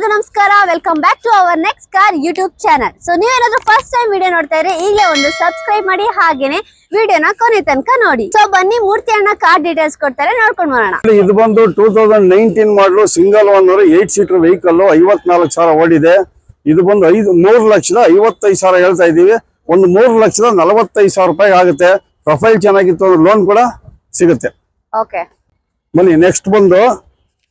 ಎಲ್ರಿಗೂ ನಮಸ್ಕಾರ. Welcome back to our next car YouTube channel so ನೀವೇನಾದ್ರೂ ಫಸ್ಟ್ ಟೈಮ್ ವಿಡಿಯೋ ನೋಡ್ತಾ ಇದ್ರೆ ಈಗಲೇ ಒಂದು ಸಬ್ಸ್ಕ್ರೈಬ್ ಮಾಡಿ ಹಾಗೇನೆ ವಿಡಿಯೋನ ಕೊನೆ ತನಕ ನೋಡಿ. ಸೊ ಬನ್ನಿ ಮೂರ್ತಿ ಅಣ್ಣ ಕಾರ್ ಡೀಟೇಲ್ಸ್ ಕೊಡ್ತಾರೆ. ನೋಡ್ಕೊಂಡು ಬರೋಣ. ಇದು ಬಂದು two thousand nineteen model single owner eight seater vehicle ಐವತ್ನಾಲ್ಕು ಸಾವಿರ ಓಡಿದೆ. ಇದು ಬಂದು ಐದು ಮೂರು ಲಕ್ಷದ ಐವತ್ತೈದು ಸಾವಿರ ಹೇಳ್ತಾ ಇದೀವಿ ಒಂದು ಮೂರು ಲಕ್ಷದ ನಲವತ್ತೈದು ಸಾವಿರ ರೂಪಾಯಿ ಆಗುತ್ತೆ. ಪ್ರೊಫೈಲ್ ಚೆನ್ನಾಗಿತ್ತು ಅಂದ್ರೆ ಲೋನ್ ಕೂಡ ಸಿಗುತ್ತೆ. ಓಕೆ ಬನ್ನಿ ನೆಕ್ಸ್ಟ್ ಬಂದು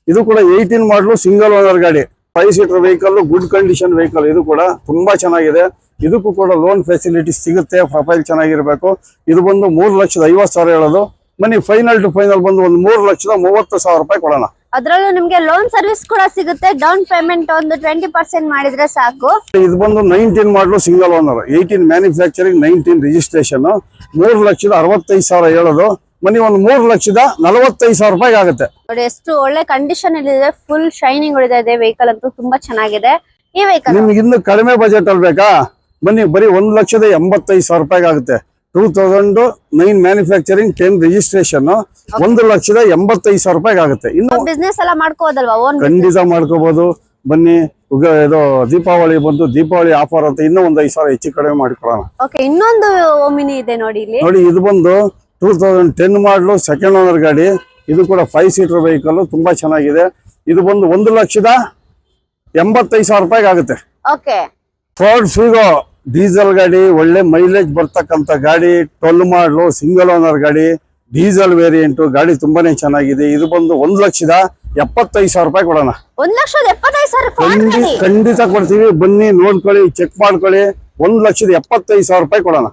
ಇದು ಕೂಡ ಏಯ್ಟೀನ್ ಮಾಡಲು ಸಿಂಗಲ್ ಓನರ್ ಗಾಡಿ. Five seater vehicle good condition vehicle ಇದು ಕೂಡ ತುಂಬಾ ಚೆನ್ನಾಗಿದೆ. ಇದಕ್ಕೂ ಕೂಡ ಲೋನ್ ಫೆಸಿಲಿಟಿ ಸಿಗುತ್ತೆ ಪ್ರೊಫೈಲ್ ಚೆನ್ನಾಗಿರ್ಬೇಕು. ಇದು ಬಂದು ಮೂರು ಲಕ್ಷದ ಐವತ್ತು ಸಾವಿರ ಹೇಳೋದು. ಮನಿ ಫೈನಲ್ ಟು ಫೈನಲ್ ಬಂದು ಒಂದು ಮೂರು ಲಕ್ಷದ ಮೂವತ್ತು ಸಾವಿರ ರೂಪಾಯಿ ಕೊಡೋಣ. ಅದರಲ್ಲೂ ನಿಮಗೆ ಲೋನ್ ಸರ್ವಿಸ್ ಕೂಡ ಸಿಗುತ್ತೆ. ಡೌನ್ ಪೇಮೆಂಟ್ ಒಂದು ಟ್ವೆಂಟಿ ಪರ್ಸೆಂಟ್ ಮಾಡಿದ್ರೆ ಸಾಕು. ಇದು ಬಂದು nineteen model single owner eighteen manufacturing nineteen registration ಮೂರು ಲಕ್ಷದ ಅರವತ್ತೈದು ಸಾವಿರ ಹೇಳೋದು. ಬನ್ನಿ ಒಂದು ಮೂರು ಲಕ್ಷದ ನಲವತ್ತೈದು ಸಾವಿರ ರೂಪಾಯಿ ಆಗುತ್ತೆ. ನೋಡಿ ಎಷ್ಟು ಒಳ್ಳೆ ಕಂಡೀಷನ್ ಅಲ್ಲಿ ಇದೆ ಫುಲ್ ಶೈನಿಂಗ್ ಇದೆ ವೆಹಿಕಲ್ ಅಂತೂ ತುಂಬಾ ಚೆನ್ನಾಗಿದೆ. ಈ ವೆಹಿಕಲ್ ನಿಮ್ಗೆ ಇನ್ನು ಕಡಿಮೆ ಬಜೆಟ್ ಅಲ್ಲಿ ಬೇಕಾ? ಬನ್ನಿ ಬರೀ ಒಂದ್ ಲಕ್ಷದ ಎಂಬತ್ತೈದು ಸಾವಿರ ರೂಪಾಯಿ ಆಗುತ್ತೆ. Two thousand nine manufacturing ten registration ಒಂದು ಲಕ್ಷದ ಎಂಬತ್ತೈದು ಸಾವಿರ ರೂಪಾಯಿ ಆಗುತ್ತೆ. ಇನ್ನು ಬಿಸ್ನೆಸ್ ಎಲ್ಲ ಮಾಡ್ಕೋದಲ್ವಾ ಖಂಡಿತ ಮಾಡ್ಕೋಬಹುದು ಬನ್ನಿ ಇದು ದೀಪಾವಳಿ ಬಂದು ದೀಪಾವಳಿ ಆಫರ್ ಅಂತ ಇನ್ನೂ ಒಂದ್ ಐದು ಸಾವಿರ ಹೆಚ್ಚು ಕಡಿಮೆ ಮಾಡ್ಕೊಳ್ಳೋಣ ಓಕೆ ಇನ್ನೊಂದು ಓಮಿನಿ ಇದೆ ನೋಡಿ ಇಲ್ಲಿ. ನೋಡಿ ಇದು ಬಂದು two thousand ten model second owner ಗಾಡಿ. ಇದು ಕೂಡ ಫೈವ್ ಸೀಟರ್ ವೆಹಿಕಲ್ ತುಂಬಾ ಚೆನ್ನಾಗಿದೆ. ಇದು ಬಂದು ಒಂದು ಲಕ್ಷದ ಎಂಬತ್ತೈದು ಸಾವಿರ ರೂಪಾಯಿ ಆಗುತ್ತೆ. ಫೋರ್ಡ್ ಫಿಗೋ ಡೀಸೆಲ್ ಗಾಡಿ ಒಳ್ಳೆ ಮೈಲೇಜ್ ಬರ್ತಕ್ಕಂಥ ಗಾಡಿ ಟ್ವೆಲ್ ಮಾಡಲು ಸಿಂಗಲ್ ಓನರ್ ಗಾಡಿ ಡೀಸೆಲ್ ವೇರಿಯಂಟು ಗಾಡಿ ತುಂಬಾನೇ ಚೆನ್ನಾಗಿದೆ. ಇದು ಬಂದು ಒಂದು ಲಕ್ಷದ ಎಪ್ಪತ್ತೈದು ಸಾವಿರ ರೂಪಾಯಿ ಕೊಡೋಣ ಖಂಡಿತ ಕೊಡ್ತೀವಿ. ಬನ್ನಿ ನೋಡ್ಕೊಳ್ಳಿ ಚೆಕ್ ಮಾಡ್ಕೊಳ್ಳಿ. ಒಂದು ಲಕ್ಷದ ಎಪ್ಪತ್ತೈದು ಸಾವಿರ ರೂಪಾಯಿ ಕೊಡೋಣ.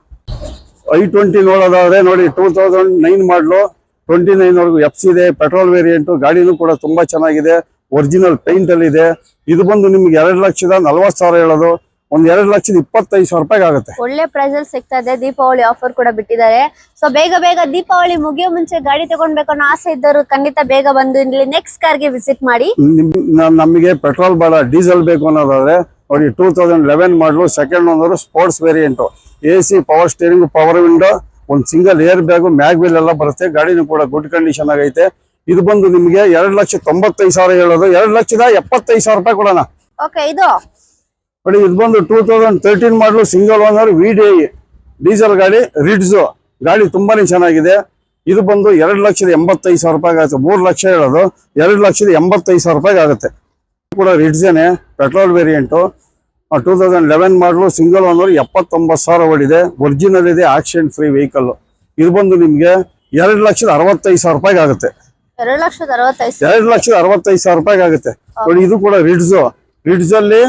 ಐ ಟ್ವೆಂಟಿ ನೋಡೋದಾದ್ರೆ ನೋಡಿ two thousand nine model twenty nine ವರೆಗೂ ಎಫ್ ಸಿ ಇದೆ ಪೆಟ್ರೋಲ್ ವೇರಿಯಂಟು ಗಾಡಿನೂ ಕೂಡ ತುಂಬಾ ಚೆನ್ನಾಗಿದೆ ಒರಿಜಿನಲ್ ಪೇಂಟ್ ಅಲ್ಲಿ ಇದೆ. ಇದು ಬಂದು ನಿಮ್ಗೆ ಎರಡು ಲಕ್ಷದ ನಲ್ವತ್ತು ಸಾವಿರ ಹೇಳೋದು. ಒಂದ್ ಎರಡು ಲಕ್ಷದ ಇಪ್ಪತ್ತೈದು ಸಾವಿರ ರೂಪಾಯಿ ಆಗುತ್ತೆ. ಒಳ್ಳೆ ಪ್ರೈಸ್ ಅಲ್ಲಿ ಸಿಗ್ತಾ ಇದೆ. ದೀಪಾವಳಿ ಆಫರ್ ಕೂಡ ಬಿಟ್ಟಿದ್ದಾರೆ. ಸೊ ಬೇಗ ಬೇಗ ದೀಪಾವಳಿ ಮುಗಿಯೋ ಮುಂಚೆ ಗಾಡಿ ತಗೊಂಡ್ಬೇಕು ಅನ್ನೋ ಆಸೆ ಇದ್ದವರು ಖಂಡಿತ ಬೇಗ ಬಂದು ಇಲ್ಲಿ ನೆಕ್ಸ್ಟ್ ಕಾರ್ಗೆ ವಿಸಿಟ್ ಮಾಡಿ. ನಿಮ್- ನಮಗೆ ಪೆಟ್ರೋಲ್ ಬೇಡ ಡೀಸೆಲ್ ಬೇಕು ಅನ್ನೋದಾದ್ರೆ ನೋಡಿ two thousand eleven model second ಒಂದರು sports variant A C power steering power window ಒಂದು single air bag mag wheel ಎಲ್ಲ ಬರುತ್ತೆ. ಗಾಡಿನೂ ಕೂಡ ಗುಡ್ ಕಂಡೀಷನ್ ಆಗೈತೆ. ಇದು ಬಂದು ನಿಮಗೆ ಎರಡು ಲಕ್ಷ ತೊಂಬತ್ತೈದು ಸಾವಿರ ಹೇಳೋದು. ಎರಡು ಲಕ್ಷದ ಎಪ್ಪತ್ತೈದು ಸಾವಿರ ರೂಪಾಯಿ ಕೊಡೋಣ. ಓಕೆ ಇದು? ನೋಡಿ ಇದು ಬಂದು two thousand thirteen model single owner V D diesel ಗಾಡಿ ರಿಡ್ಸು ಗಾಡಿ ತುಂಬಾನೇ ಚೆನ್ನಾಗಿದೆ. ಇದು ಬಂದು ಎರಡು ಲಕ್ಷದ ಎಂಬತ್ತೈದು ಸಾವಿರ ರೂಪಾಯಿ ಆಗುತ್ತೆ. ಮೂರು ಲಕ್ಷ ಹೇಳೋದು. ಎರಡು ಲಕ್ಷದ ಎಂಬತ್ತೈದು ಸಾವಿರ ರೂಪಾಯಿ ಆಗುತ್ತೆ. ಕೂಡ ರಿಡ್ಸೇನೆ petrol variant two thousand eleven model single owner ಎಪ್ಪತ್ತೊಂಬತ್ತು ಸಾವಿರ ಓಡಿದೆ. ಒರಿಜಿನಲ್ ಇದೆ ಆಕ್ಸಿಡೆಂಟ್ ಫ್ರೀ ವೆಹಿಕಲ್ ಇದು ಬಂದು ನಿಮಗೆ ಎರಡು ಲಕ್ಷದ ಅರವತ್ತೈದು ಸಾವಿರ ರೂಪಾಯಿ ಆಗುತ್ತೆ. ಎರಡು ಲಕ್ಷದ ಅರವತ್ತೈದು ಸಾವಿರ. ರೂಪಾಯಿ ಆಗುತ್ತೆ. ನೋಡಿ ಇದು ಕೂಡ ರಿಡ್ಸು ರಿಡ್ಸ್ ಅಲ್ಲಿ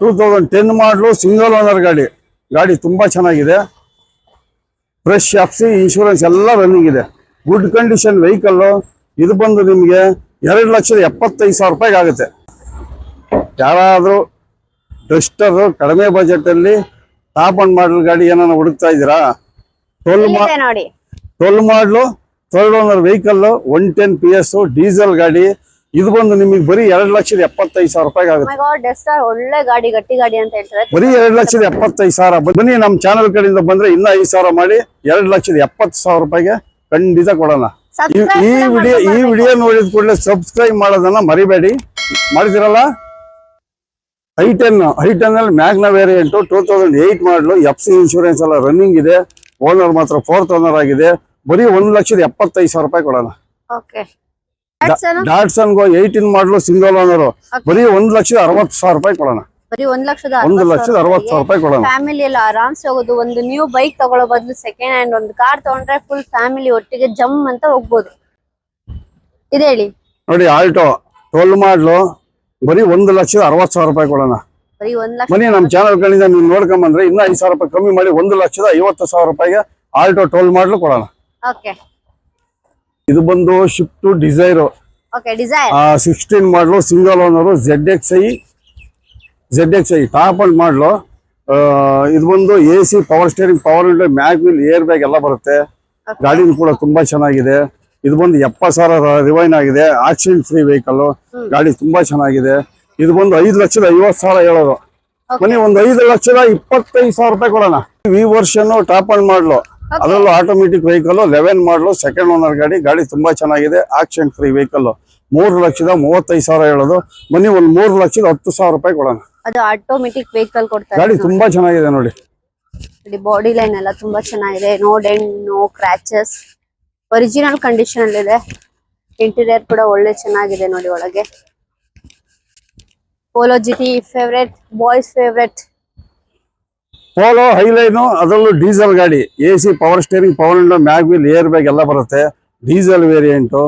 two thousand ten model single owner ಗಾಡಿ. ಗಾಡಿ ತುಂಬಾ ಚೆನ್ನಾಗಿದೆ. ಫ್ರೆಶ್ ಎಫ್ಸಿ ಇನ್ಶೂರೆನ್ಸ್ ಎಲ್ಲ ರನ್ನಿಂಗ್ ಇದೆ. ಗುಡ್ ಕಂಡೀಷನ್ ವೆಹಿಕಲ್ ಇದು ಬಂದು ನಿಮಗೆ ಎರಡು ಲಕ್ಷದ ಎಪ್ಪತ್ತೈದು ಸಾವಿರ ರೂಪಾಯಿಗೆ ಆಗುತ್ತೆ. ಯಾರಾದರೂ ಡಸ್ಟರ್ ಕಡಿಮೆ ಬಜೆಟ್ ಅಲ್ಲಿ ಟಾಪ್ ಅಂಡ್ ಮಾಡಲ್ ಗಾಡಿ ಏನಾನ ಹುಡುಕ್ತಾ ಇದ್ದೀರಾ? ಟೋಲ್ ನೋಡಿ. Toll model third owner vehicle one ten P S diesel ಗಾಡಿ. ಇದು ಬಂದು ನಿಮಗೆ ಬರೀ ಎರಡು ಲಕ್ಷದ ಎಪ್ಪತ್ತೈದು ಸಾವಿರ ರೂಪಾಯಿ ಆಗುತ್ತೆ. ಒಳ್ಳೆ ಗಾಡಿ ಗಟ್ಟಿ ಗಾಡಿ ಅಂತ ಹೇಳ್ತಾರೆ. ಬರೀ ಎರಡು ಲಕ್ಷದ ಎಪ್ಪತ್ತೈದು ಸಾವಿರ. ಬನ್ನಿ ನಮ್ಮ ಚಾನಲ್ ಕಡೆಯಿಂದ ಬಂದ್ರೆ ಇನ್ನ ಐದು ಸಾವಿರ ಮಾಡಿ ಎರಡು ಲಕ್ಷದ ಎಪ್ಪತ್ತು ಸಾವಿರ ರೂಪಾಯಿಗೆ ಖಂಡಿತ ಕೊಡೋಣ. ಈ- ವಿಡಿಯೋ ಈ ವಿಡಿಯೋ ನೋಡಿದ ಕೂಡಲೇ ಸಬ್ಸ್ಕ್ರೈಬ್ ಮಾಡೋದನ್ನ ಮರಿಬೇಡಿ. ಮಾಡಿದಿರಲ್ಲ ಐ ಟೆನ್ ಐ ಟೆನ್ ಅಲ್ಲಿ Magna variant two thousand eight model F C insurance ಎಲ್ಲ ರನ್ನಿಂಗ್ ಇದೆ. ಓನರ್ ಮಾತ್ರ ಫೋರ್ತ್ ಓನರ್ ಆಗಿದೆ. ಬರೀ ಒಂದ್ ಲಕ್ಷದ ಎಪ್ಪತ್ತೈದು ಸಾವಿರ ರೂಪಾಯಿ ಕೊಡೋಣ. Datsun Go eighteen model single owner ಬರೀ ಒಂದು ಲಕ್ಷದ ಅರವತ್ತು ಸಾವಿರ ರೂಪಾಯಿ ಕೊಡೋಣ. ಬರಿ ಒಂದ್ ಲಕ್ಷದ ಒಂದು ಲಕ್ಷದ ಅರವತ್ತು ಸಾವಿರ ರೂಪಾಯಿ ಕೊಡೋಣ. ಫ್ಯಾಮಿಲಿ ಎಲ್ಲ ಆರಾಮ್ಸೆ ಹೋಗೋದು. ಒಂದು ನ್ಯೂ ಬೈಕ್ ತಗೊಳ್ಳೋ ಬದಲು ಸೆಕೆಂಡ್ ಹ್ಯಾಂಡ್ ಒಂದು ಕಾರ್ ತಗೊಂಡ್ರೆ ಫುಲ್ ಫ್ಯಾಮಿಲಿ ಒಟ್ಟಿಗೆ ಜಮ್ ಅಂತ ಹೋಗ್ಬೋದು. ಇದೆ ಹೇಳಿ ನೋಡಿ ಆಲ್ಟೋ ಟ್ವೆಲ್ ಮಾಡಲು ಬರೀ ಒಂದು ಲಕ್ಷದ ಅರವತ್ತು ಸಾವಿರ ರೂಪಾಯಿ ಕೊಡೋಣ. ಮನೆ ನಮ್ಮ ಚಾನಲ್ ಕಡೆಯಿಂದ ನೀವು ನೋಡ್ಕೊಂಬಂದ್ರೆ ಇನ್ನೂ ಐದು ಸಾವಿರ ರೂಪಾಯಿ ಕಮ್ಮಿ ಮಾಡಿ ಒಂದು ಲಕ್ಷದ ಐವತ್ತು ಸಾವಿರ ರೂಪಾಯಿಗೆ ಆಲ್ಟೋ ಟೋಲ್ ಮಾಡಲು ಕೊಡೋಣ. ಇದು ಬಂದು Swift Dzire. Sixteen model single owner Z X I Z X I top end model ಇದು ಬಂದು A C power steering power window mag wheel air bag ಎಲ್ಲ ಬರುತ್ತೆ. ಗಾಡಿನೂ ಕೂಡ ತುಂಬಾ ಚೆನ್ನಾಗಿದೆ. ಇದು ಬಂದು ಎಪ್ಪತ್ತು ಸಾವಿರ ರಿವೈನ್ ಆಗಿದೆ. ಆಕ್ಸಿಡೆಂಟ್ ಫ್ರೀ ವೆಹಿಕಲ್ ಗಾಡಿ ತುಂಬಾ ಚೆನ್ನಾಗಿದೆ. ಇದು ಬಂದು ಐದು ಲಕ್ಷದ ಐವತ್ತು ಸಾವಿರ ಹೇಳೋದು. ಮನೆ ಒಂದು ಐದು ಲಕ್ಷದ ಇಪ್ಪತ್ತೈದು ಸಾವಿರ ರೂಪಾಯಿ ಕೊಡೋಣ. V version top end model. ಅದರಲ್ಲೂ automatic vehicle eleven model second owner ಗಾಡಿ. ಗಾಡಿ ತುಂಬಾ ಚೆನ್ನಾಗಿದೆ. ಆಕ್ಸಿಡೆಂಟ್ ಫ್ರೀ ವೆಹಿಕಲ್ ಮೂರು ಲಕ್ಷದ ಮೂವತ್ತೈದು ಸಾವಿರ ಹೇಳೋದು. ಮನೆ ಒಂದು ಮೂರು ಲಕ್ಷದ ಹತ್ತು ಸಾವಿರ ರೂಪಾಯಿ ಕೊಡೋಣ. ಅದು ಆಟೋಮೆಟಿಕ್ ವೆಹಿಕಲ್ ಕೊಡ್ತಾರೆ. ಗಾಡಿ ತುಂಬಾ ಚೆನ್ನಾಗಿದೆ ನೋಡಿ. ಬಾಡಿ ಲೈನ್ ಎಲ್ಲ ತುಂಬಾ ಚೆನ್ನಾಗಿದೆ. No dent no scratches original condition ಅಲ್ಲಿ ಇದೆ. ಇಂಟೀರಿಯರ್ ಕೂಡ ಒಳ್ಳೆ ಚೆನ್ನಾಗಿದೆ ನೋಡಿ ಒಳಗೆ. Polo GT favourite boys favourite Polo Highline ಅದರಲ್ಲೂ ಡೀಸೆಲ್ ಗಾಡಿ. A C power steering power window mag wheel air bag ಎಲ್ಲ ಬರುತ್ತೆ. Diesel variant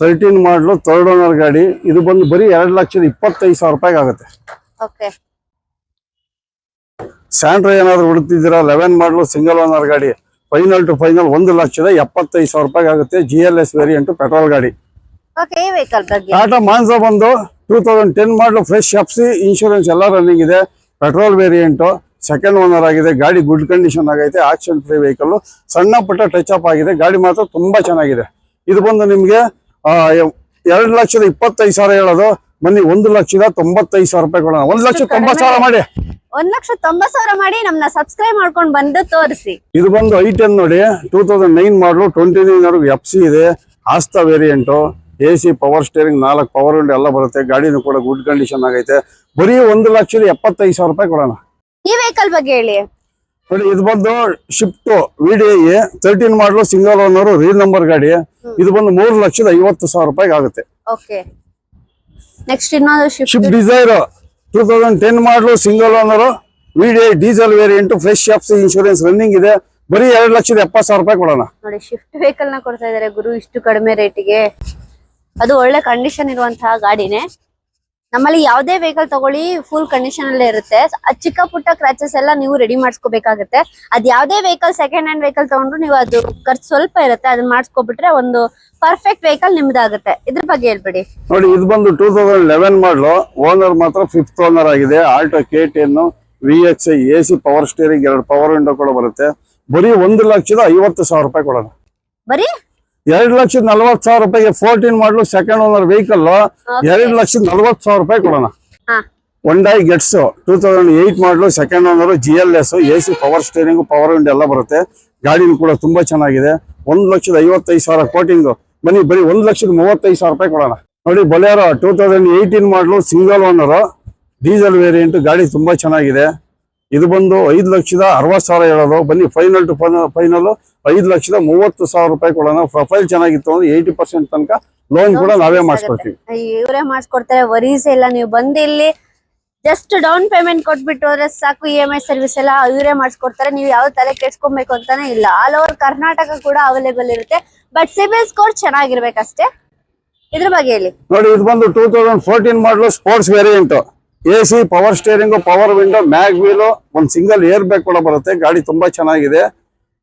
thirteen model third owner ಗಾಡಿ. ಇದು ಬಂದು ಬರೀ ಎರಡು ಲಕ್ಷದ ಇಪ್ಪತ್ತೈದು ಸಾವಿರ ರೂಪಾಯಿ ಆಗುತ್ತೆ. ಸ್ಯಾಂಡ್ರ ಸ್ಯಾಂಟ್ರ ಏನಾದ್ರು ಹುಡುಕ್ತಿದ್ದೀರಾ ಲೆವೆನ್ ಮಾಡಲು ಸಿಂಗಲ್ ಓನರ್ ಗಾಡಿ. ಫೈನಲ್ ಟು ಫೈನಲ್ ಒಂದು ಲಕ್ಷದ ಎಪ್ಪತ್ತೈದು ಸಾವಿರ ರೂಪಾಯಿ ಆಗುತ್ತೆ G L S variant petrol ಗಾಡಿ. ಟಾಟಾ ಮಾನ್ಸಾ ಬಂದು two thousand ten model fresh F C insurance ಎಲ್ಲ ರನ್ನಿಂಗ್ ಇದೆ. ಪೆಟ್ರೋಲ್ ವೇರಿಯಂಟು ಸೆಕೆಂಡ್ ಓನರ್ ಆಗಿದೆ. ಗಾಡಿ ಗುಡ್ ಕಂಡೀಷನ್ ಆಗೈತೆ. ಆಕ್ಷನ್ ಫ್ರೀ ವೆಹಿಕಲ್ ಸಣ್ಣ ಪುಟ್ಟ ಟಚ್ ಅಪ್ ಆಗಿದೆ. ಗಾಡಿ ಮಾತ್ರ ತುಂಬಾ ಚೆನ್ನಾಗಿದೆ. ಇದು ಬಂದು ನಿಮಗೆ ಎರಡು ಲಕ್ಷದ ಇಪ್ಪತ್ತೈದು ಸಾವಿರ ಹೇಳೋದು. ಬನ್ನಿ ಒಂದು ಲಕ್ಷದ ತೊಂಬತ್ತೈದು ಸಾವಿರ ರೂಪಾಯಿ ಕೊಡೋಣ ಒಂದ್ ಲಕ್ಷ ತೊಂಬತ್ ಸಾವಿರ ಮಾಡಿ. ಒಂದ್ ಲಕ್ಷ ತೊಂಬತ್ ಸಾವಿರ ಮಾಡಿ ನಮ್ನ ಸಬ್ಸ್ಕ್ರೈಬ್ ಮಾಡ್ಕೊಂಡು ಬಂದು ತೋರಿಸಿ. ಇದು ಬಂದು ಐ ಟೆನ್ ನೋಡಿ two thousand nine model twenty nine F C ಇದೆ Asta variant A C power steering ನಾಲ್ಕು ಪವರ್ ವಿಂಡೋ ಎಲ್ಲ ಬರುತ್ತೆ. ಗಾಡಿನೂ ಕೂಡ ಗುಡ್ ಕಂಡೀಷನ್ ಆಗೈತೆ. ಬರೀ ಒಂದು ಲಕ್ಷದ ಎಪ್ಪತ್ತೈದು ಸಾವಿರ ರೂಪಾಯಿ ಕೊಡೋಣ. ಈ ವೆಹಿಕಲ್ ಬಗ್ಗೆ ಹೇಳಿ. ನೋಡಿ ಇದು ಬಂದು Swift V D I thirteen model single owner real number ಗಾಡಿ. ಇದು ಬಂದು ಮೂರು ಲಕ್ಷದ ಐವತ್ತು ಸಾವಿರ ರೂಪಾಯಿಗೆ ಆಗುತ್ತೆ. ನೆಕ್ಸ್ಟ್ ಇನ್ನೊಂದು Swift Swift Dzire two thousand ten model single owner VD diesel variant fresh F insurance running ಇದೆ. ಬರೀ ಎರಡು ಲಕ್ಷದ ಎಪ್ಪತ್ತು ಸಾವಿರ ರೂಪಾಯಿ ಕೊಡೋಣ. ನೋಡಿ ಶಿಫ್ಟ್ ವೆಹಿಕಲ್ನ ಕೊಡ್ತಾ ಇದಾರೆ ಗುರು ಇಷ್ಟು ಕಡಿಮೆ ರೇಟಿಗೆ ಅದು ಒಳ್ಳೆ ಕಂಡೀಷನ್ ಇರುವಂತಹ ಗಾಡಿನೇ. ನಮ್ಮಲ್ಲಿ ಯಾವುದೇ ವೆಹಿಕಲ್ ತಗೊಳ್ಳಿ ಫುಲ್ ಕಂಡೀಷನ್ ಅಲ್ಲೇ ಇರುತ್ತೆ. ಚಿಕ್ಕ ಪುಟ್ಟ ಕ್ರಾಚಸ್ ಎಲ್ಲ ನೀವು ರೆಡಿ ಮಾಡಿಸ್ಕೋಬೇಕಾಗುತ್ತೆ. ಅದ್ ಯಾವುದೇ ವೆಹಿಕಲ್ ಸೆಕೆಂಡ್ ಹ್ಯಾಂಡ್ ವೆಹಿಕಲ್ ತಗೊಂಡ್ರು ನೀವು ಅದು ಖರ್ಚು ಸ್ವಲ್ಪ ಇರುತ್ತೆ ಅದನ್ನ ಮಾಡಿಸ್ಕೊಬಿಟ್ರೆ ಒಂದು ಪರ್ಫೆಕ್ಟ್ ವೆಹಿಕಲ್ ನಿಮ್ದಾಗುತ್ತೆ. ಇದ್ರ ಬಗ್ಗೆ ಹೇಳ್ಬಿಡಿ. ನೋಡಿ ಇದು ಬಂದು two thousand eleven model owner ಮಾತ್ರ ಫಿಫ್ತ್ ಓನರ್ ಆಗಿದೆ. Alto K ten V X A C power steering ಎರಡು ಪವರ್ ವಿಂಡೋ ಕೂಡ ಬರುತ್ತೆ. ಬರೀ ಒಂದು ಲಕ್ಷದ ಐವತ್ತು ಸಾವಿರ ರೂಪಾಯಿ ಕೊಡೋಣ. ಬರೀ ಎರಡು ಲಕ್ಷದ ನಲ್ವತ್ ಸಾವಿರ ರೂಪಾಯಿಗೆ fourteen model second owner vehicle ಎರಡು ಲಕ್ಷದ ನಲ್ವತ್ ಸಾವಿರ ರೂಪಾಯಿ ಕೊಡೋಣ. ಹಾ. Hyundai Getz two thousand eight model second owner G L S A C power steering power window ಎಲ್ಲ ಬರುತ್ತೆ. ಗಾಡಿನೂ ಕೂಡ ತುಂಬಾ ಚೆನ್ನಾಗಿದೆ. ಒಂದ್ ಲಕ್ಷದ ಐವತ್ತೈದು ಸಾವಿರ ಕೋಟಿಂಗ್ ಬನ್ನಿ ಬರೀ ಒಂದ್ ಲಕ್ಷದ ಮೂವತ್ತೈದು ಸಾವಿರ ರೂಪಾಯಿ ಕೊಡೋಣ. ನೋಡಿ Bolero two thousand eighteen model single owner diesel variant ಗಾಡಿ ತುಂಬಾ ಚೆನ್ನಾಗಿದೆ. ಇದು ಬಂದು ಐದು ಲಕ್ಷದ ಅರವತ್ತು ಸಾವಿರ ಹೇಳೋದು. ಬನ್ನಿ ಫೈನಲ್ ಟು ಫೈನಲ್ ಐದು ಲಕ್ಷದ ಮೂವತ್ತು ಸಾವಿರ ರೂಪಾಯಿ ಕೊಡೋಣ. ಪ್ರೊಫೈಲ್ ಚೆನ್ನಾಗಿತ್ತು ಅಂದ್ರೆ ಏಯ್ಟಿ ಪರ್ಸೆಂಟ್ ತನಕ ಲೋನ್ ಕೂಡ ನಾವೇ ಮಾಡಿಸ್ಕೊಡ್ತೀವಿ. ಇವರೇ ಮಾಡಿಸ್ಕೊಡ್ತಾರೆ ವರೀಸ್ ಇಲ್ಲ. ನೀವು ಬಂದು ಇಲ್ಲಿ ಜಸ್ಟ್ ಡೌನ್ ಪೇಮೆಂಟ್ ಕೊಟ್ಬಿಟ್ಟು ಹೋದ್ರೆ ಸಾಕು ಇ ಎಂ ಐ ಸರ್ವಿಸ್ ಎಲ್ಲ ಇವರೇ ಮಾಡಿಸ್ಕೊಡ್ತಾರೆ. ನೀವು ಯಾವ ತಲೆ ಕೆಡ್ಸ್ಕೊಬೇಕು ಅಂತಾನೆ ಇಲ್ಲ. ಆಲ್ ಓವರ್ ಕರ್ನಾಟಕ ಕೂಡ ಅವೈಲೇಬಲ್ ಇರುತ್ತೆ. ಬಟ್ ಸಿಬಿಲ್ ಸ್ಕೋರ್ ಚೆನ್ನಾಗಿರ್ಬೇಕಷ್ಟೇ. ಇದ್ರ ಬಗ್ಗೆ ಹೇಳಿ. ನೋಡಿ ಇದು ಬಂದು two thousand fourteen model sports variant A C power steering power window mag wheel ಒಂದು ಸಿಂಗಲ್ ಏರ್ ಬ್ಯಾಗ್ ಕೂಡ ಬರುತ್ತೆ. ಗಾಡಿ ತುಂಬಾ ಚೆನ್ನಾಗಿದೆ.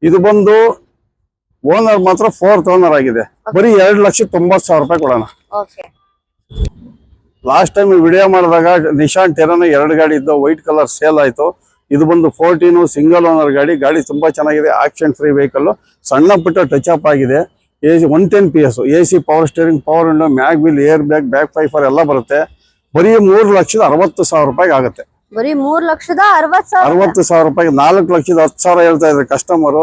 ಇದು ಬಂದು ಓನರ್ ಮಾತ್ರ ಫೋರ್ತ್ ಓನರ್ ಆಗಿದೆ. ಬರೀ ಎರಡು ಲಕ್ಷ ತೊಂಬತ್ತು ಸಾವಿರ ರೂಪಾಯಿ ಕೊಡೋಣ. ಲಾಸ್ಟ್ ಟೈಮ್ ವಿಡಿಯೋ ಮಾಡಿದಾಗ ನಿಶಾನ್ ಟೆರನ್ ಎರಡು ಗಾಡಿ ಇದ್ದು ವೈಟ್ ಕಲರ್ ಸೇಲ್ ಆಯ್ತು. ಇದು ಬಂದು ಫೋರ್ಟೀನು ಸಿಂಗಲ್ ಓನರ್ ಗಾಡಿ. ಗಾಡಿ ತುಂಬಾ ಚೆನ್ನಾಗಿದೆ. ಆಕ್ಷನ್ ಫ್ರೀ ವೆಹಿಕಲ್ ಸಣ್ಣ ಪುಟ್ಟ ಟಚ್ ಅಪ್ ಆಗಿದೆ. A C one ten P S A C power steering power window mag wheel air bag back wiper ಎಲ್ಲ ಬರುತ್ತೆ. ಬರೀ ಮೂರು ಲಕ್ಷದ ಅರವತ್ತು ಸಾವಿರ ರೂಪಾಯಿಗೆ ಆಗುತ್ತೆ. ಬರೀ ಮೂರ್ ಲಕ್ಷದ ಅರವತ್ ಸಾವಿರ. ಅರವತ್ತು ಸಾವಿರ ರೂಪಾಯಿಗೆ ನಾಲ್ಕು ಲಕ್ಷದ ಹತ್ತು ಸಾವಿರ ಹೇಳ್ತಾ ಇದ್ದಾರೆ ಕಸ್ಟಮರ್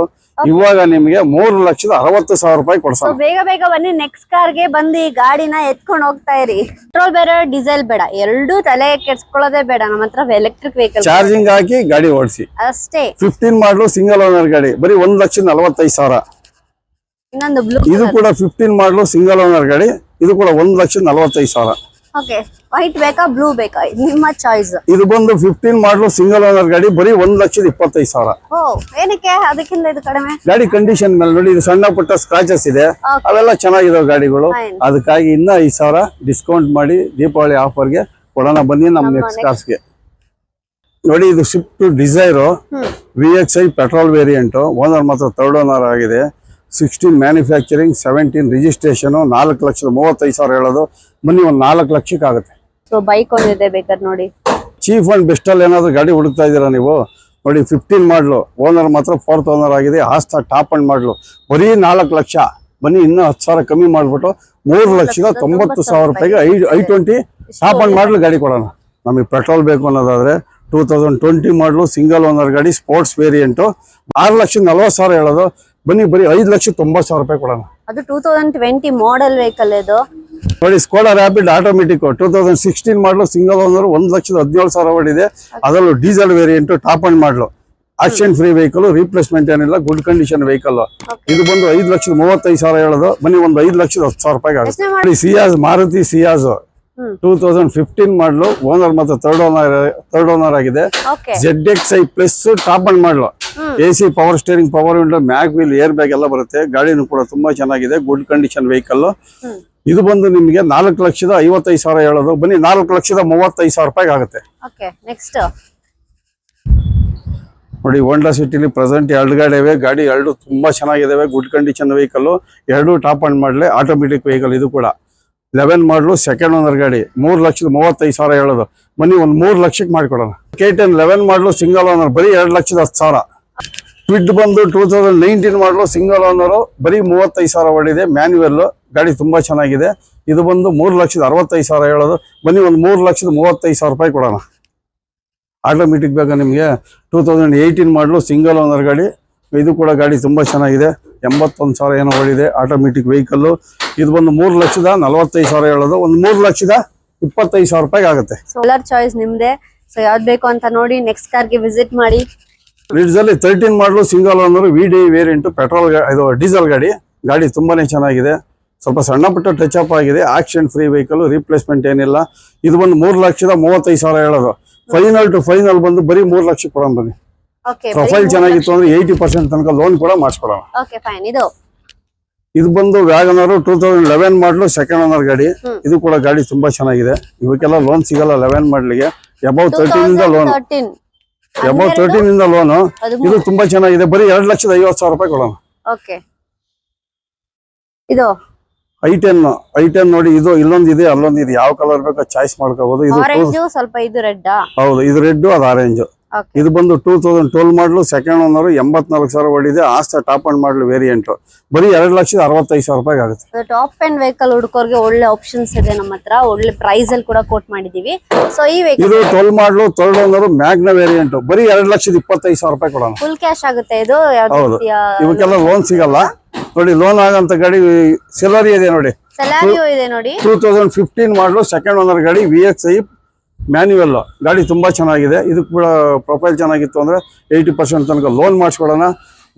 ಇವಾಗ ನಿಮಗೆ ಮೂರು ಲಕ್ಷದ ಅರವತ್ತು ಸಾವಿರ ರೂಪಾಯಿ ಕೊಡ್ಸೋ ಬೇಗ ಬೇಗ ಬನ್ನಿ ನೆಕ್ಸ್ಟ್ ಕಾರ್ಗೆ ಬಂದು ಈ ಗಾಡಿನ ಎತ್ಕೊಂಡು ಹೋಗ್ತಾ ಇರಿ. ಪೆಟ್ರೋಲ್ ಬೇರೆ ಡೀಸೆಲ್ ಬೇಡ ಎರಡೂ ತಲೆ ಕೆಡ್ಸ್ಕೊಳ್ಳೋದೇ ಬೇಡ ನಮ್ಮ ಹತ್ರ ಎಲೆಕ್ಟ್ರಿಕ್ ವೆಹಿಕಲ್ ಚಾರ್ಜಿಂಗ್ ಹಾಕಿ ಗಾಡಿ ಓಡಿಸಿ. ಅಷ್ಟೇ. ಫಿಫ್ಟೀನ್ ಮಾಡಲು ಸಿಂಗಲ್ ಓನರ್ ಗಾಡಿ ಬರೀ ಒಂದ್ ಲಕ್ಷದ ನಲವತ್ತೈದು ಸಾವಿರ. ಇನ್ನೊಂದು ಬ್ಲೂ ಇದು ಕೂಡ ಫಿಫ್ಟೀನ್ ಮಾಡಲು ಸಿಂಗಲ್ ಓನರ್ ಗಾಡಿ ಇದು ಕೂಡ ಒಂದ್ ಲಕ್ಷದ ನಲವತ್ತೈದು ಸಾವಿರ. ಓಕೆ ವೈಟ್ ಬೇಕಾ ಬ್ಲೂ ಬೇಕಾ? ನಿಮ್ಮ ಚಾಯ್ಸ್ ಇದು ಬಂದು ಫಿಫ್ಟೀನ್ ಮಾಡಲು ಸಿಂಗಲ್ ಓನರ್ ಗಾಡಿ ಬರೀ ಒಂದ್ ಲಕ್ಷದ ಇಪ್ಪತ್ತೈದು ಸಾವಿರ. ಓ ಏನಕ್ಕೆ? ಅದಕ್ಕಿಂತ ಇದು ಕಡಿಮೆ? ಗಾಡಿ ಕಂಡೀಷನ್ ಮೇಲೆ ನೋಡಿ ಇದು ಸಣ್ಣ ಪುಟ್ಟ ಸ್ಕ್ರಾಚಸ್ ಇದೆ. ಅವೆಲ್ಲ ಚೆನ್ನಾಗಿರೋ ಗಾಡಿಗಳು. ಅದಕ್ಕಾಗಿ ಇನ್ನ ಐದು ಸಾವಿರ ಡಿಸ್ಕೌಂಟ್ ಮಾಡಿ ದೀಪಾವಳಿ ಆಫರ್ಗೆ ಕೊಡೋಣ. ಬನ್ನಿ ನಮ್ಮ ನೆಕ್ಸ್ಟ್ ಕಾರ್ಸ್ಗೆ ನೋಡಿ ಇದು Swift Dzire V X I petrol variant owner ಮಾತ್ರ ತರ್ಡ್ ಓನರ್ ಆಗಿದೆ. ಸಿಕ್ಸ್ಟೀನ್ ಮ್ಯಾನುಫ್ಯಾಕ್ಚರಿಂಗ್ ಸೆವೆಂಟೀನ್ ರಿಜಿಸ್ಟ್ರೇಷನು ನಾಲ್ಕು ಲಕ್ಷದ ಮೂವತ್ತೈದು ಸಾವಿರ ಹೇಳೋದು. ಬನ್ನಿ ಒಂದು ನಾಲ್ಕು ಲಕ್ಷಕ್ಕೆ ಆಗುತ್ತೆ. ಸೊ ಬೈಕ್ ಒಂದಿದೆ ಬೇಕಾದ್ರೆ ನೋಡಿ. ಚೀಫ್ ಅಂಡ್ ಬೆಸ್ಟಲ್ಲಿ ಏನಾದ್ರು ಗಾಡಿ ಹುಡುಕ್ತಾ ಇದ್ದೀರಾ ನೀವು? ನೋಡಿ ಫಿಫ್ಟೀನ್ ಮಾಡಲು. ಓನರ್ ಮಾತ್ರ ಫೋರ್ತ್ ಓನರ್ ಆಗಿದೆ. ಆಸ್ತಾ ಟಾಪ್ ಅಂಡ್ ಮಾಡಲು. ಬರೀ ನಾಲ್ಕು ಲಕ್ಷ. ಬನ್ನಿ ಇನ್ನೂ ಹತ್ತು ಸಾವಿರ ಕಮ್ಮಿ ಮಾಡಿಬಿಟ್ಟು ಮೂರು ಲಕ್ಷದ ತೊಂಬತ್ತು ಸಾವಿರ ರೂಪಾಯಿಗೆ I I twenty top end model ಗಾಡಿ ಕೊಡೋಣ. ನಮಗೆ ಪೆಟ್ರೋಲ್ ಬೇಕು ಅನ್ನೋದಾದ್ರೆ two thousand twenty model single owner ಗಾಡಿ ಸ್ಪೋರ್ಟ್ಸ್ ವೇರಿಯಂಟು ಆರು ಲಕ್ಷ ನಲ್ವತ್ತು ಸಾವಿರ ಹೇಳೋದು. ಬನ್ನಿ ಬರೀ ಐದು ಲಕ್ಷ ತೊಂಬತ್ತು ಸಾವಿರ ರೂಪಾಯಿ ಕೊಡೋಣ. ಅದು two thousand twenty model vehicle ಇದು. ನೋಡಿ Skoda Rapid automatic two thousand sixteen model single owner ಒಂದು ಲಕ್ಷದ ಹದಿನೇಳು ಸಾವಿರ ಹೊಡಿದೆ ಅದರಲ್ಲೂ diesel variant top end model action free vehicle replacement ಏನಿಲ್ಲ ಗುಡ್ ಕಂಡೀಷನ್ ವೆಹಿಕಲ್ ಇದು ಬಂದು ಐದು ಲಕ್ಷದ ಮೂವತ್ತೈದು ಸಾವಿರ ಹೇಳೋದು. ಬನ್ನಿ ಒಂದು ಐದು ಲಕ್ಷದ ಹತ್ತು ಸಾವಿರ ರೂಪಾಯಿಗೆ ಆಗುತ್ತೆ. Ciaz Maruti Ciaz. Two thousand fifteen model owner ಮತ್ತು ಥರ್ಡ್ ಓನರ್ ಥರ್ಡ್ ಓನರ್ ಆಗಿದೆ. Z X I plus top end model. A C power steering power window mag wheel air bag ಎಲ್ಲ ಬರುತ್ತೆ. ಗಾಡಿನೂ ಕೂಡ ತುಂಬಾ ಚೆನ್ನಾಗಿದೆ ಗುಡ್ ಕಂಡೀಷನ್ ವೆಹಿಕಲ್ ಇದು ಬಂದು ನಿಮಗೆ ನಾಲ್ಕು ಲಕ್ಷದ ಐವತ್ತೈದು ಸಾವಿರ ಹೇಳೋದು. ಬನ್ನಿ ನಾಲ್ಕು ಲಕ್ಷದ ಮೂವತ್ತೈದು ಸಾವಿರ ರೂಪಾಯಿ ಆಗುತ್ತೆ. ನೋಡಿ ಹೋಂಡಾ ಸಿಟಿಲಿ ಪ್ರೆಸೆಂಟ್ ಎರಡು ಗಾಡಿ ಇವೆ. ಗಾಡಿ ಎರಡು ತುಂಬಾ ಚೆನ್ನಾಗಿದಾವೆ ಗುಡ್ ಕಂಡೀಷನ್ ವೆಹಿಕಲ್ ಎರಡು ಟಾಪ್ ಅಂಡ್ ಮಾಡಲೆ ಆಟೋಮೆಟಿಕ್ ವೆಹಿಕಲ್ ಇದು ಕೂಡ. ಲೆವೆನ್ ಮಾಡಲು ಸೆಕೆಂಡ್ ಓನರ್ ಗಾಡಿ. ಮೂರು ಲಕ್ಷದ ಮೂವತ್ತೈದು ಸಾವಿರ ಹೇಳೋದು. ಮನಿ ಒಂದು ಮೂರು ಲಕ್ಷಕ್ಕೆ ಮಾಡಿಕೊಡೋಣ. K ten eleven model single owner ಬರೀ ಎರಡು ಲಕ್ಷದ ಹತ್ತು ಸಾವಿರ. ಟ್ವಿಡ್ ಬಂದು two thousand nineteen model single owner ಬರೀ ಮೂವತ್ತೈದು ಸಾವಿರ ಹೊಡಿದೆ ಮ್ಯಾನ್ಯುವಲ್ ಗಾಡಿ ತುಂಬ ಚೆನ್ನಾಗಿದೆ. ಇದು ಬಂದು ಮೂರು ಲಕ್ಷದ ಅರವತ್ತೈದು ಸಾವಿರ ಹೇಳೋದು. ಬನ್ನಿ ಒಂದು ಮೂರು ಲಕ್ಷದ ಮೂವತ್ತೈದು ಸಾವಿರ ರೂಪಾಯಿ ಕೊಡೋಣ. ಆಟೋಮೆಟಿಕ್ ಬೇಕಾ ನಿಮಗೆ. Two thousand eighteen model single owner ಗಾಡಿ. ಇದು ಕೂಡ ಗಾಡಿ ತುಂಬ ಚೆನ್ನಾಗಿದೆ. ಎಂಬತ್ತೊಂದು ಸಾವಿರ ಏನೋ ಓಡಿದೆ ಆಟೋಮೆಟಿಕ್ ವೆಹಿಕಲ್ಲು ಇದು ಬಂದು ಮೂರು ಲಕ್ಷದ ನಲವತ್ತೈದು ಸಾವಿರ ಹೇಳೋದು. ಒಂದು ಮೂರು ಲಕ್ಷದ ಇಪ್ಪತ್ತೈದು ಸಾವಿರ ರೂಪಾಯಿಗೆ ಆಗುತ್ತೆ. ಸೋಲಾರ್ ಚಾಯ್ಸ್ ನಿಮ್ದೇ. ಸೊ ಯಾವ್ದು ಬೇಕು ಅಂತ ನೋಡಿ ನೆಕ್ಸ್ಟ್ ಕಾರ್ಗೆ ವಿಸಿಟ್ ಮಾಡಿ. ಅಲ್ಲಿ thirteen model single owner V D variant petrol ಇದು ಡೀಸೆಲ್ ಗಾಡಿ. ಗಾಡಿ ತುಂಬಾನೇ ಚೆನ್ನಾಗಿದೆ. ಸ್ವಲ್ಪ ಸಣ್ಣ ಪುಟ್ಟ ಟಚ್ ಅಪ್ ಆಗಿದೆ. ಆಕ್ಷನ್ ಫ್ರೀ ವೆಹಿಕಲ್ ರೀಪ್ಲೇಸ್ಮೆಂಟ್ ಏನಿಲ್ಲ. ಇದು ಬಂದು ಮೂರು ಲಕ್ಷದ ಮೂವತ್ತೈದು ಸಾವಿರ ಹೇಳೋದು. ಫೈನಲ್ ಟು ಫೈನಲ್ ಬಂದು ಬರೀ ಮೂರು ಲಕ್ಷ ಕೊಡೋಣ ಬನ್ನಿ. ಪ್ರೊಫೈಲ್ ಚೆನ್ನಾಗಿತ್ತು ಅಂದ್ರೆ ಏಯ್ಟಿ ಪರ್ಸೆಂಟ್ ತನಕ ಲೋನ್ ಕೂಡ ಮಾಡಿಸ್ಕೊಡೋಣ. ಓಕೆ ಫೈನ್ ಇದು ಇದು ಬಂದು WagonR two thousand eleven model second owner ಗಾಡಿ. ಇದು ಕೂಡ ಗಾಡಿ ತುಂಬಾ ಚೆನ್ನಾಗಿದೆ. ಇವಕ್ಕೆಲ್ಲ ಲೋನ್ ಸಿಗಲ್ಲ ಲೆವೆನ್ ಮಾಡ್ಲಿಗೆ ಅಬೌವ್ ತರ್ಟೀನ್ ಇಂದ ಲೋನ್ ಅಬೌವ್ ತರ್ಟೀನ್ ಇಂದ ಲೋನ್ ಇದು ತುಂಬಾ ಚೆನ್ನಾಗಿದೆ. ಬರೀ ಎರಡ್ ಲಕ್ಷದ ಐವತ್ತು ಸಾವಿರ ರೂಪಾಯಿ ಕೊಡೋಣ. ಇದು ಐ ಟೆನ್ ಐ ಟೆನ್ ನೋಡಿ ಇದು ಇಲ್ಲೊಂದು ಇದೆ ಅಲ್ಲೊಂದು ಇದೆ. ಯಾವ ಕಲರ್ ಬೇಕೋ ಚಾಯ್ಸ್ ಮಾಡ್ಕೋಬಹುದು ಇದು ಸ್ವಲ್ಪ ಇದು ರೆಡ್ ಹೌದು ಇದು ರೆಡ್ ಅದು ಆರೆಂಜ್ ಇದು ಬಂದು two thousand twelve model second owner ಎಂಬತ್ನಾಲ್ಕು ಸಾವಿರ ಹೊಡಿದೆ Asta top end model variant ಬರೀ ಎರಡು ಲಕ್ಷದ ಅರವತ್ತೈದು ಸಾವಿರ ರೂಪಾಯಿ ಆಗುತ್ತೆ. ಟಾಪ್ ಅಂಡ್ ವೆಹಿಕಲ್ ಹುಡುಕೋರ್ಗೆ ಒಳ್ಳೆ ಆಪ್ಷನ್ಸ್ ಇದೆ ನಮ್ಮ ಹತ್ರ. ಒಳ್ಳೆ ಪ್ರೈಸ್ ಅಲ್ಲಿ ಕೂಡ ಕೋಟ್ ಮಾಡಿದೀವಿ ಸೊ ಈ ವೆಹಿಕಲ್ ಇದು ಟ್ವೆಲ್ ಮಾಡಲು ತರ್ಡ್ ಓನರ್ ಮ್ಯಾಗ್ನ ವೇರಿಯಂಟ್ ಬರೀ ಎರಡು ಲಕ್ಷದ ಇಪ್ಪತ್ತೈದು ಸಾವಿರ ರೂಪಾಯಿ ಕೊಡೋಣ. ಫುಲ್ ಕ್ಯಾಶ್ ಆಗುತ್ತೆ ಇದು? ಹೌದು. ಇವಕ್ಕೆಲ್ಲ ಲೋನ್ ಸಿಗಲ್ಲ. ನೋಡಿ ಲೋನ್ ಆಗಂತ ಗಾಡಿ ಸಿಲರಿ ಇದೆ ನೋಡಿ. ಇದೆ ನೋಡಿ. Two thousand fifteen model second owner ಗಾಡಿ ವಿ ಎಕ್ಸ್ ಐ ಮ್ಯಾನ್ಯುವಲ್ ಗಾಡಿ ತುಂಬಾ ಚೆನ್ನಾಗಿದೆ. ಇದಕ್ಕೆ ಕೂಡ ಪ್ರೊಫೈಲ್ ಚೆನ್ನಾಗಿತ್ತು ಅಂದ್ರೆ ಏಯ್ಟಿ ಪರ್ಸೆಂಟ್ ತನಕ ಲೋನ್ ಮಾಡಿಸ್ಕೊಡೋಣ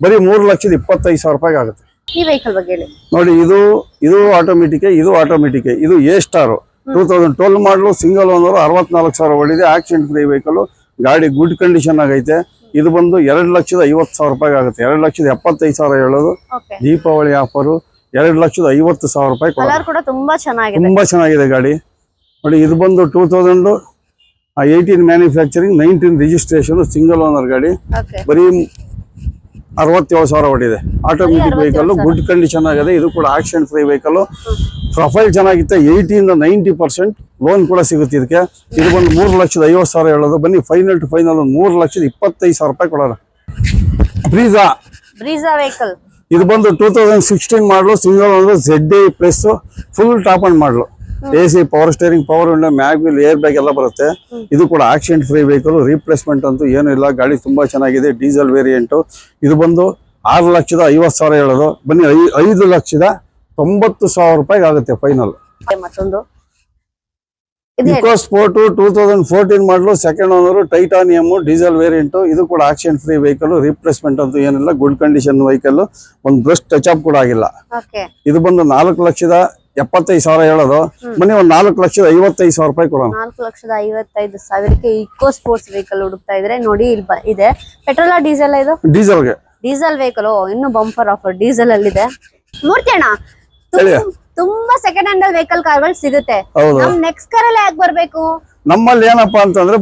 ಬರೀ ಮೂರು ಲಕ್ಷದ ಇಪ್ಪತ್ತೈದು ಸಾವಿರ ರೂಪಾಯಿಗೆ ಆಗುತ್ತೆ. ಈ ವೆಹಿಕಲ್ ಬಗ್ಗೆ ಹೇಳಿ. ನೋಡಿ ಇದು ಇದು ಆಟೋಮೆಟಿಕ್ ಇದು ಆಟೋಮೆಟಿಕ್ ಇದು A Star two thousand twelve model single owner ಅರವತ್ನಾಲ್ಕು ಸಾವಿರ ಒಳ್ಳಿದೆ ಆಕ್ಸಿಡೆಂಟ್ ಫ್ರೀ ವೆಹಿಕಲ್ ಗಾಡಿ ಗುಡ್ ಕಂಡೀಷನ್ ಆಗೈತೆ. ಇದು ಬಂದು ಎರಡು ಲಕ್ಷದ ಐವತ್ತು ಸಾವಿರ ರೂಪಾಯಿಗೆ ಆಗುತ್ತೆ. ಎರಡು ಲಕ್ಷದ ಎಪ್ಪತ್ತೈದು ಸಾವಿರ ಹೇಳೋದು. ದೀಪಾವಳಿ ಆಫರು ಎರಡು ಲಕ್ಷದ ಐವತ್ತು ಸಾವಿರ ರೂಪಾಯಿ ತುಂಬಾ ಚೆನ್ನಾಗಿದೆ. ಗಾಡಿ. ನೋಡಿ ಇದು ಬಂದು two thousand eighteen manufacturing nineteen registration single owner ಗಾಡಿ. ಬರೀ ಅರವತ್ತೇಳು ಸಾವಿರ ಹೊಡಿದೆ. ಆಟೋಮೆಟಿಕ್ ವೆಹಿಕಲ್ ಗುಡ್ ಕಂಡೀಷನ್ ಆಗಿದೆ. ಇದು ಕೂಡ ಆಕ್ಷನ್ ಫ್ರೀ ವೆಹಿಕಲ್ ಪ್ರೊಫೈಲ್ ಚೆನ್ನಾಗಿತ್ತು. ಏಯ್ಟಿಯಿಂದ ನೈಂಟಿ ಪರ್ಸೆಂಟ್ ಲೋನ್ ಕೂಡ ಸಿಗುತ್ತೆ ಇದಕ್ಕೆ. ಇದು ಬಂದು ಮೂರು ಲಕ್ಷದ ಐವತ್ತು ಸಾವಿರ ಹೇಳೋದು. ಬನ್ನಿ ಫೈನಲ್ ಟು ಫೈನಲ್ ಒಂದು ಮೂರು ಲಕ್ಷದ ಇಪ್ಪತ್ತೈದು ಸಾವಿರ ರೂಪಾಯಿ ಕೊಡೋಣ. ಬ್ರೀಜಾ ಬ್ರೀಸಾ ವೆಹಿಕಲ್ ಇದು ಬಂದು two thousand sixteen model single ಒಂದು Z A plus full top end model A C power steering power window mag wheel air bag ಎಲ್ಲ ಬರುತ್ತೆ. ಇದು ಕೂಡ ಆಕ್ಸಿಡೆಂಟ್ ಫ್ರೀ ವೆಹಿಕಲ್ ರೀಪ್ಲೇಸ್ಮೆಂಟ್ ಅಂತೂ ಏನೂ ಇಲ್ಲ. ಗಾಡಿ ತುಂಬಾ ಚೆನ್ನಾಗಿದೆ ಡೀಸೆಲ್ ವೇರಿಯಂಟು ಇದು ಬಂದು ಆರು ಲಕ್ಷದ ಐವತ್ತು ಸಾವಿರ ಹೇಳೋದು. ಬನ್ನಿ ಐದು ಲಕ್ಷದ ತೊಂಬತ್ತು ಸಾವಿರ ರೂಪಾಯಿಗೆ ಆಗುತ್ತೆ ಫೈನಲ್ ಮತ್ತೊಂದು. EcoSport two thousand fourteen model second owner Titanium diesel variant ಇದು ಕೂಡ ಆಕ್ಸಿಡೆಂಟ್ ಫ್ರೀ ವೆಹಿಕಲ್ ರೀಪ್ಲೇಸ್ಮೆಂಟ್ ಅಂತೂ ಏನಿಲ್ಲ. ಗುಡ್ ಕಂಡೀಷನ್ ವೆಹಿಕಲ್ ಒಂದು ಬ್ರಷ್ ಟಚ್ ಅಪ್ ಕೂಡ ಆಗಿಲ್ಲ. ಇದು ಬಂದು ನಾಲ್ಕು ಲಕ್ಷದ ಎಪ್ಪತ್ತೈದು ಸಾವಿರ ಹೇಳೋದು. ಮೊನ್ನೆ ಒಂದ್ ನಾಲ್ಕು ಲಕ್ಷದ ಐವತ್ತೈದು ಸಾವಿರ ರೂಪಾಯಿ ಕೊಡೋಣ. ನಾಲ್ಕು ಲಕ್ಷದ ಐವತ್ತೈದು ಸಾವಿರಕ್ಕೆ ಇಕೋ ಸ್ಪೋರ್ಟ್ಸ್ ವೆಹಿಕಲ್ ಹುಡುಕ್ತಾ ಇದ್ರೆ ನೋಡಿ ಇಲ್ಲಿ ಬ- ಇದೆ. ಪೆಟ್ರೋಲ್ ಡೀಸೆಲ್ ಇದು? ಡೀಸೆಲ್ಗೆ ಡೀಸೆಲ್ ವೆಹಿಕಲ್ ಇನ್ನು ಬಂಪರ್ ಆಫರ್ ಡೀಸೆಲ್ ಅಲ್ಲಿ ಇದೆ. ಮೂರ್ತಿ ಅಣ್ಣ ತುಂ- ಹೇಳಿ. ತುಂಬಾ ಸೆಕೆಂಡ್ ಹ್ಯಾಂಡಲ್ ವೆಹಿಕಲ್ ಕಾರ್ಗಳು ಸಿಗುತ್ತೆ. ಹೌದು. ನಮ್ ನೆಕ್ಸ್ಟ್ ಕಾರ್ ಅಲ್ಲಿ ಯಾಕೆ ಬರ್ಬೇಕು? ನಮ್ಮಲ್ಲಿ ಏನಪ್ಪಾ ಅಂತಂದ್ರೆ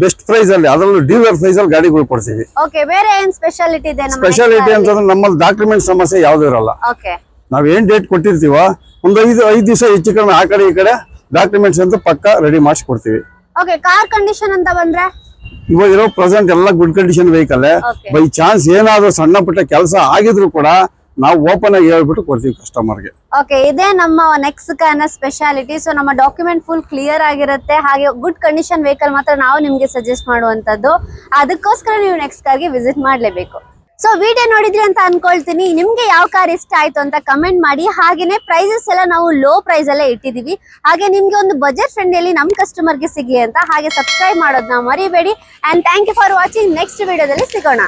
ಬೆಸ್ಟ್ ಪ್ರೈಸ್ ಅಲ್ಲಿ ಅದರಲ್ಲೂ ಡೀಲರ್ ಪ್ರೈಸ್ ಅಲ್ಲಿ ಗಾಡಿಗಳು ಕೊಡ್ತೀವಿ. ಓಕೆ ಬೇರೆ ಏನ್ ಸ್ಪೆಷಾಲಿಟಿ ಇದೆ ನಮ್ಮ ಸ್ಪೆಷಾಲಿಟಿ ಅಂತಂದ್ರೆ ನಮ್ಮಲ್ಲಿ ಡಾಕ್ಯುಮೆಂಟ್ ಸಮಸ್ಯೆ ಯಾವ್ದು ಇರಲ್ಲ. ಓಕೆ ನಾವ್ ಏನ್ ಡೇಟ್ ಕೊಟ್ಟಿರ್ತೀವೋ ಒಂದು ಐದು ಐದು ದಿವಸ ಹೆಚ್ಚು ಕಡಿಮೆ ಆ ಕಡೆ ಈ ಕಡೆ ಡಾಕ್ಯುಮೆಂಟ್ಸ್ ಅಂತ ಪಕ್ಕ ರೆಡಿ ಮಾಡಿಸ್ಕೊಡ್ತೀವಿ ಓಕೆ ಕಾರ್ ಕಂಡೀಷನ್ ಅಂತ ಬಂದ್ರೆ? ಇವಾಗ ಇರೋ ಪ್ರೆಸೆಂಟ್ ಎಲ್ಲ good condition vehicle by chance ಏನಾದ್ರು ಸಣ್ಣ ಪುಟ್ಟ ಕೆಲಸ ಆಗಿದ್ರು ಕೂಡ ನಾವು ಓಪನ್ ಆಗಿ ಹೇಳ್ಬಿಟ್ಟು ಕೊಡ್ತೀವಿ ಕಸ್ಟಮರ್ಗೆ ಓಕೆ ಇದೇ ನಮ್ಮ ನೆಕ್ಸ್ಟ್ ಕಾರ್ನ ಸ್ಪೆಷಾಲಿಟಿ ಸೊ ನಮ್ಮ ಡಾಕ್ಯುಮೆಂಟ್ ಫುಲ್ ಕ್ಲಿಯರ್ ಆಗಿರುತ್ತೆ. ಹಾಗೆ ಗುಡ್ ಕಂಡೀಷನ್ ವೆಹಿಕಲ್ ಮಾತ್ರ ನಾವು ನಿಮ್ಗೆ ಸಜೆಸ್ಟ್ ಮಾಡುವಂತದ್ದು ಅದಕ್ಕೋಸ್ಕರ ನೀವು ನೆಕ್ಸ್ಟ್ ಕಾರ್ಗೆ ವಿಸಿಟ್ ಮಾಡ್ಲೇಬೇಕು. ಸೊ ವಿಡಿಯೋ ನೋಡಿದ್ರಿ ಅಂತ ಅನ್ಕೊಳ್ತೀನಿ. ನಿಮ್ಗೆ ಯಾವ ಕಾರ್ ಇಷ್ಟ ಆಯ್ತು ಅಂತ ಕಮೆಂಟ್ ಮಾಡಿ. ಹಾಗೇನೆ ಪ್ರೈಸಸ್ ಎಲ್ಲ ನಾವು ಲೋ ಪ್ರೈಸ್ ಅಲ್ಲೇ ಇಟ್ಟಿದೀವಿ. ಹಾಗೆ ನಿಮ್ಗೆ ಒಂದು ಬಜೆಟ್ ಫ್ರೆಂಡ್ಲಿ ನಮ್ ಕಸ್ಟಮರ್ಗೆ ಸಿಗ್ಲಿ ಅಂತ ಹಾಗೆ ಸಬ್ಸ್ಕ್ರೈಬ್ ಮಾಡೋದನ್ನ ಮರಿಬೇಡಿ. And thank you for watching next ವಿಡಿಯೋದಲ್ಲಿ ಸಿಗೋಣ.